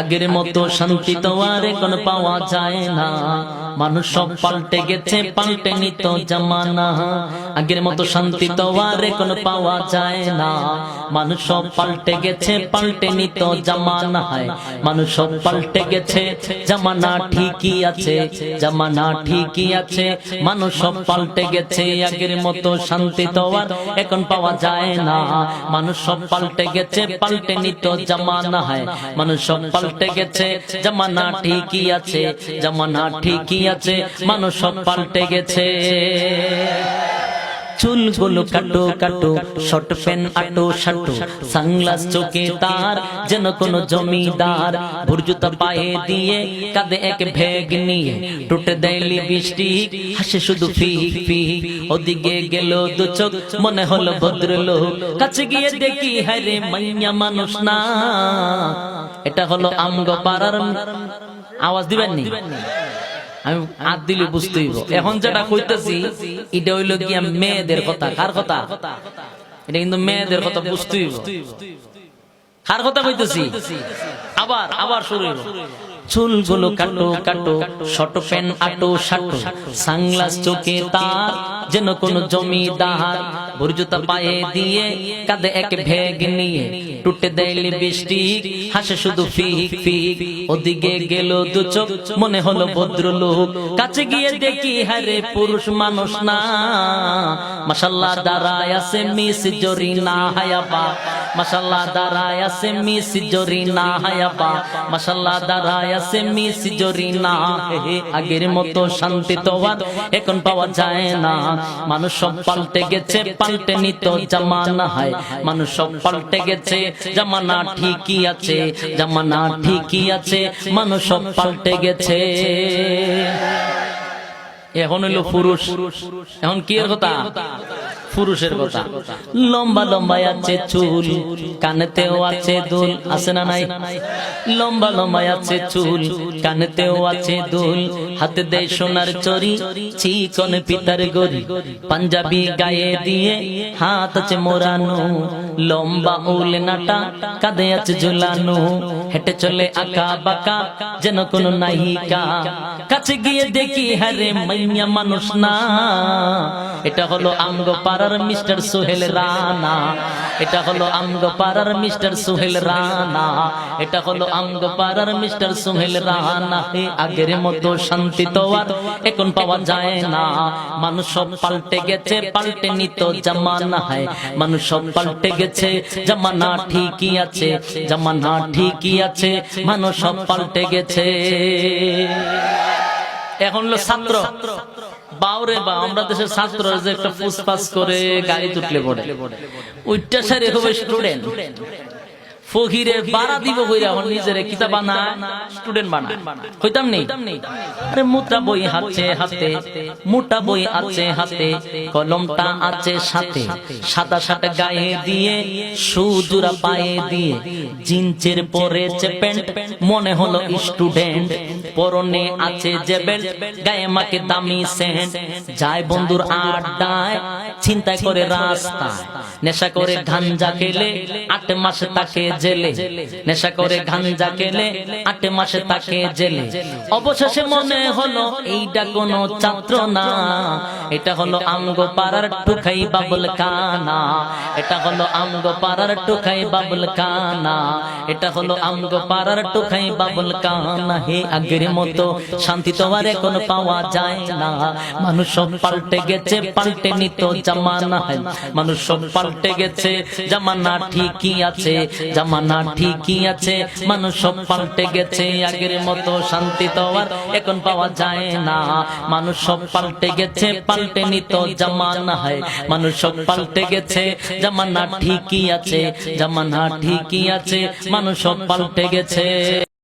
আগের মতো শান্তি তো আর এখন পাওয়া যায় না। মানুষ সব পাল্টে গেছে, পাল্টে নিত জামানা। আগের মতো শান্তি তো আর এখন পাওয়া যায় না। মানুষ সব পাল্টে গেছে, পাল্টে নিত জামানা হয়। মানুষ পাল্টে গেছে, জামানা ঠিকই আছে, জামানা ঠিকই আছে। মানুষ পাল্টে গেছে, আগের মতো শান্তি তো আর এখন পাওয়া যায় না। মানুষ পাল্টে গেছে, পাল্টে নিত জামানা হয়। মানুষ পাল্টে গেছে, জামানা ঠিকই আছে, জামানা ঠিকই আছে। মানুষ পাল্টে গেছে। চুলগুলো কাটো কাটো শর্ট প্যান আটো শাটো সানগ্লাস চোখে তার যেন কোন জমিদার ভুরজুতা পায়ে দিয়ে কাঁধে এক ভেগ নিয়ে টুটে দেয়লি বৃষ্টি হাসে শুধু ফিক ফিক ওদিকে গেল দু চোখ মনে হলো ভদ্রলোক কাছে গিয়ে দেখি হারে মাইয়া মানুষ না। এটা হলো আমগো পাড়ার আওয়াজ দিবেন নি। আমি হাত দিলে বুঝতে হইব এখন যেটা কইতেছি এটা হইল গিয়া মেয়েদের কথা। কার কথা? এটা কিন্তু মেয়েদের কথা বুঝতে হইব কার কথা কইতেছি? আবার আবার শুরু চুলগুলো কাটো কাটো শর্ট প্যান্ট আটো শাটো সাংলাস চোখে তার যেন কোন জমিদার ভুরজুতা দিয়ে এক ভেগ নিয়ে টুটে বৃষ্টি হাসে শুধু ওদিকে গেল দু মনে হলো ভদ্রলোক। কাছে গিয়ে দেখি হারে পুরুষ মানুষ না। মাসাল্লাহ দাঁড়ায় আছে মিস জরি না হায়াবা। মাসাল্লাহ দাঁড়ায় আছে আগের মতো শান্তি তো এখন পাওয়া যায় না। মানুষ সব পাল্টে গেছে, পাল্টে নিত জামানা, হয়। মানুষ সব পাল্টে গেছে, জামানা ঠিকই আছে, জামানা ঠিকই আছে, মানুষ সব পাল্টে গেছে। এখন হইল পুরুষ। এখন কি কথা? পুরুষের কথা। লম্বা লম্বা আছে চুল কানেতেও আছে দুল আছে না নাই? লম্বা লম্বা আছে চুল কানেতেও আছে দুল। হাতে দেয় সোনার চরি চিকন পিতার গরি পাঞ্জাবি গায়ে দিয়ে হাত আছে মোরানো লম্বা উল নাটা কাঁধে আছে ঝুলানো। হেঁটে চলে আঁকা বাঁকা যেন কোনো নায়িকা। কাছে গিয়ে দেখি হারে মাইয়া মানুষ না। এটা হলো আঙ্গ আমগো পাড়ার মিস্টার সোহেল রানা। এটা হলো আমগো পাড়ার মিস্টার সোহেল রানা। এটা হলো আমগো পাড়ার মিস্টার সোহেল রানা। হে আগের মতো শান্তি তো আর এখন পাওয়া যায় না। মানুষ সব পাল্টে গেছে, পাল্টে নিত জামানা হয়। মানুষ সব পাল্টে গেছে, জামানা ঠিকই আছে, জামানা ঠিকই আছে, মানুষ সব পাল্টে গেছে। এখন হলো ছাত্র। বাউরে বা, আমরা দেশের ছাত্র যে একটা করে গাড়ি তুটলে পড়ে, ওইটা সারি হবে স্টুডেন্ট ফকিরে বাড়া দিব কইরা নিজেরে কিতাব বানায় স্টুডেন্ট বানায়। কইতাম নেই? আরে মোটা বই হাতে হাতে মোটা বই আছে হাতে কলমটা আছে সাথে সাদা সাদা গায়ে দিয়ে সুজুরা পায়ে দিয়ে জিন্সের পরেছে প্যান্ট মনে হলো স্টুডেন্ট পরনে আছে যে বেল্ট গায়ে মাকে দামি সেন্ট যায় বন্ধুর আড্ডায় চিন্তায় করে রাস্তা নেশা করে গাঞ্জা খেলে আট মাসে তাকে জেলে, নেশা করে গাঞ্জা খেলে আট মাসে তাকে জেলে। অবশেষে মনে হলো এইটা কোন ছাত্র না। এটা হলো আমগো পাড়ার টুকাই বাবুল কানা এটা হলো আমগো পাড়ার টুকাই বাবুল কানা এটা হলো আমগো পাড়ার টুকাই বাবুল কানা হে আগের মতো শান্তি তো আর এখন পাওয়া যায় না। মানুষ সব পাল্টে গেছে, পাল্টে নিত জামানা মানুষ সব পাল্টে গেছে, জামানা ঠিকই আছে। জামানা ঠিকই আছে, মানুষ সব পাল্টে গেছে, আগের মতো শান্তি তো আর এখন পাওয়া যায় না। মানুষ সব পাল্টে গেছে পাল্টে নিত জামানা হয়। মানুষ সব পাল্টে গেছে, জামানা ঠিকই আছে, জামানা ঠিকই আছে, মানুষ সব পাল্টে গেছে।